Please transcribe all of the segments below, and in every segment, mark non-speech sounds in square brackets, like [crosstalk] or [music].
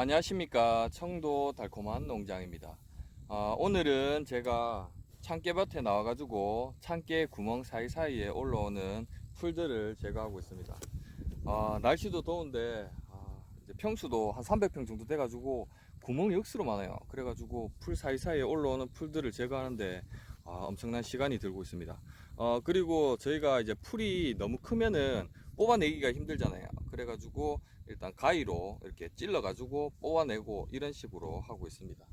안녕하십니까. 청도 달콤한 농장입니다. 아, 오늘은 제가 참깨밭에 나와 가지고 참깨 구멍 사이사이에 올라오는 풀들을 제거하고 있습니다. 아, 날씨도 더운데 아, 평수도 한 300평 정도 돼 가지고 구멍이 억수로 많아요. 그래 가지고 풀 사이사이에 올라오는 풀들을 제거하는데 아, 엄청난 시간이 들고 있습니다. 어, 그리고 저희가 이제 풀이 너무 크면은 뽑아내기가 힘들잖아요. 그래 가지고 일단 가위로 이렇게 찔러 가지고 뽑아내고 이런 식으로 하고 있습니다.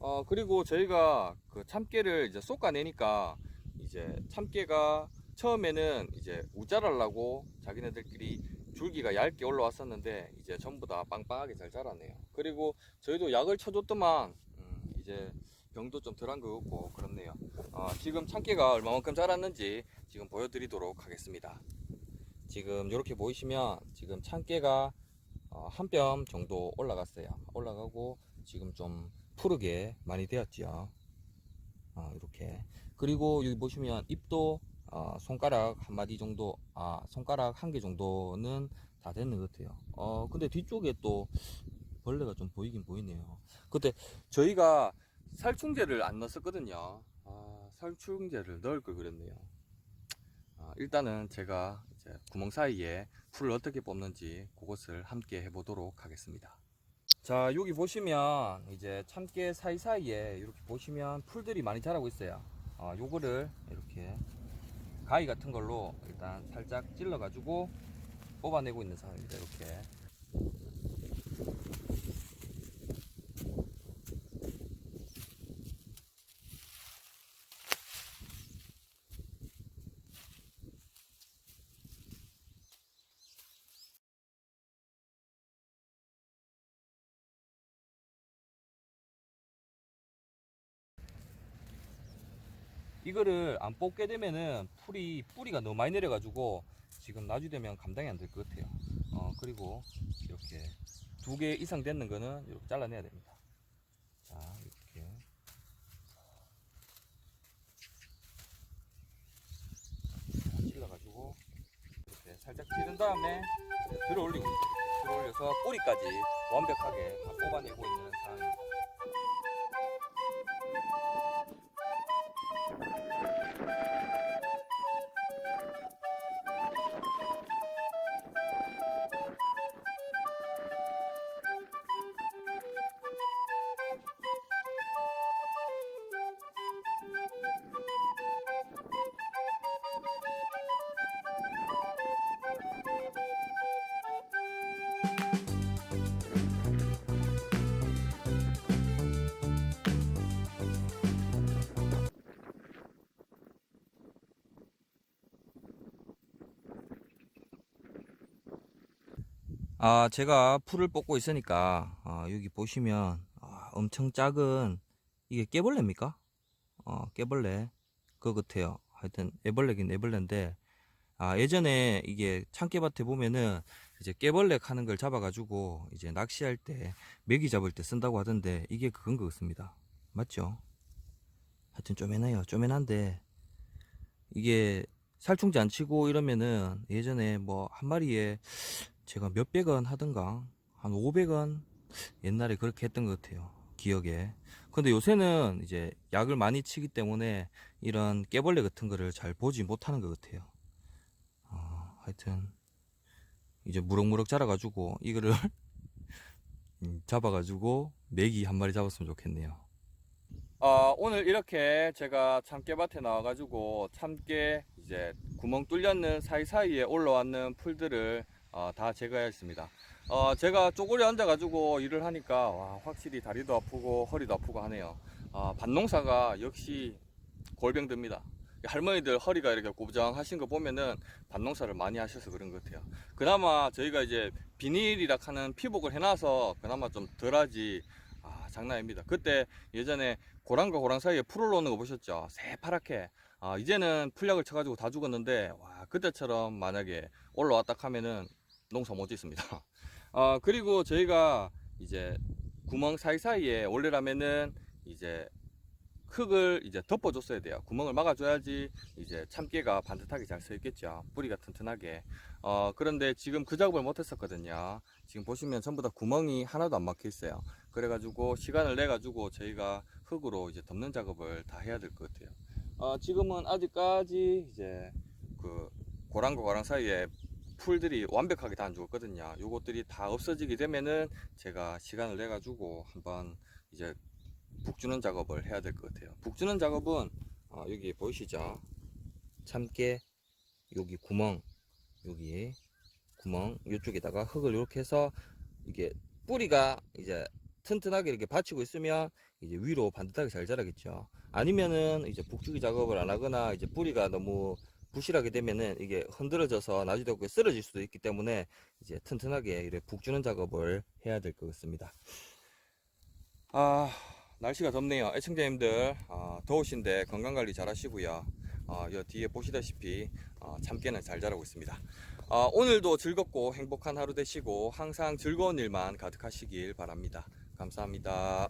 어, 그리고 저희가 그 참깨를 이제 솎아내니까 이제 참깨가 처음에는 이제 우자라려고 자기네들끼리 줄기가 얇게 올라왔었는데 이제 전부 다 빵빵하게 잘 자라네요. 그리고 저희도 약을 쳐줬더만 음, 이제 병도 좀 덜한 것 같고 그렇네요. 어, 지금 참깨가 얼마만큼 자랐는지 지금 보여드리도록 하겠습니다. 지금 이렇게 보이시면 지금 참깨가 어, 한 뼘 정도 올라갔어요. 올라가고 지금 좀 푸르게 많이 되었지요. 어, 이렇게. 그리고 여기 보시면 잎도 어, 손가락 한 마디 정도, 아, 손가락 한 개 정도는 다 됐는 것 같아요. 어, 근데 뒤쪽에 또 벌레가 좀 보이긴 보이네요. 그때 저희가 살충제를 안 넣었거든요. 아, 살충제를 넣을 걸 그랬네요. 아, 일단은 제가 구멍 사이에 풀을 어떻게 뽑는지 그것을 함께 해보도록 하겠습니다. 자 여기 보시면 이제 참깨 사이사이에 이렇게 보시면 풀들이 많이 자라고 있어요. 어, 요거를 이렇게 가위 같은 걸로 일단 살짝 찔러 가지고 뽑아내고 있는 상황입니다. 이렇게 이거를 안 뽑게 되면은 풀이 뿌리가 너무 많이 내려가지고 지금 나중 되면 감당이 안 될 것 같아요. 어 그리고 이렇게 두 개 이상 되는 거는 이렇게 잘라내야 됩니다. 자 이렇게 찔러가지고 이렇게 살짝 찌른 다음에 들어 올리고 들어 올려서 뿌리까지 완벽하게 다 뽑아내고 있는 상황입니다. 아, 제가 풀을 뽑고 있으니까, 아, 여기 보시면, 아, 엄청 작은, 이게 깨벌레입니까? 어, 깨벌레. 그거 같아요. 하여튼, 애벌레긴 애벌레인데, 아, 예전에 이게 참깨밭에 보면은, 이제 깨벌레 하는 걸 잡아가지고, 이제 낚시할 때, 메기 잡을 때 쓴다고 하던데, 이게 그건 것 같습니다. 맞죠? 하여튼 쪼매나요. 쪼매난데, 이게 살충제 안 치고 이러면은, 예전에 뭐, 한 마리에, 제가 몇백 원 하던가 한 500원 옛날에 그렇게 했던 것 같아요 기억에. 근데 요새는 이제 약을 많이 치기 때문에 이런 깨벌레 같은 거를 잘 보지 못하는 것 같아요. 어, 하여튼 이제 무럭무럭 자라가지고 이거를 [laughs] 음, 잡아가지고 메기 한 마리 잡았으면 좋겠네요. 어, 오늘 이렇게 제가 참깨밭에 나와가지고 참깨 이제 구멍 뚫렸는 사이사이에 올라왔는 풀들을 어, 다 제거했습니다. 어, 제가 쪼그려 앉아가지고 일을 하니까 와, 확실히 다리도 아프고 허리도 아프고 하네요. 어, 밭농사가 역시 골병 듭니다. 할머니들 허리가 이렇게 고부장하신 거 보면은 밭농사를 많이 하셔서 그런 것 같아요. 그나마 저희가 이제 비닐이라 하는 피복을 해놔서 그나마 좀 덜하지 아, 장난 아닙니다. 그때 예전에 고랑과 고랑 사이에 풀 올라오는 거 보셨죠? 새파랗게. 아, 이제는 풀약을 쳐가지고 다 죽었는데, 와, 그때처럼 만약에 올라왔다 하면은 농사 못 짓습니다. [laughs] 어, 그리고 저희가 이제 구멍 사이사이에 원래라면은 이제 흙을 이제 덮어줬어야 돼요. 구멍을 막아줘야지 이제 참깨가 반듯하게 잘 서 있겠죠. 뿌리가 튼튼하게. 어, 그런데 지금 그 작업을 못 했었거든요. 지금 보시면 전부 다 구멍이 하나도 안 막혀 있어요. 그래가지고 시간을 내가지고 저희가 흙으로 이제 덮는 작업을 다 해야 될 것 같아요. 어, 지금은 아직까지 이제 그 고랑과 고랑 사이에 풀들이 완벽하게 다 안 죽었거든요. 요것들이 다 없어지게 되면은 제가 시간을 내 가지고 한번 이제 북주는 작업을 해야 될 것 같아요. 북주는 작업은 어, 여기 보이시죠? 참깨 여기 구멍 여기 구멍 이쪽에다가 흙을 이렇게 해서 이게 뿌리가 이제 튼튼하게 이렇게 받치고 있으면 이제 위로 반듯하게 잘 자라겠죠. 아니면은 이제 북주기 작업을 안 하거나 이제 뿌리가 너무 부실하게 되면은 이게 흔들어져서 나중에 쓰러질 수도 있기 때문에 이제 튼튼하게 이렇게 북주는 작업을 해야 될 것 같습니다. 아 날씨가 덥네요. 애청자님들 아, 더우신데 건강 관리 잘 하시고요. 어, 여 뒤에 보시다시피 어, 참깨는 잘 자라고 있습니다. 어, 오늘도 즐겁고 행복한 하루 되시고 항상 즐거운 일만 가득하시길 바랍니다. 감사합니다.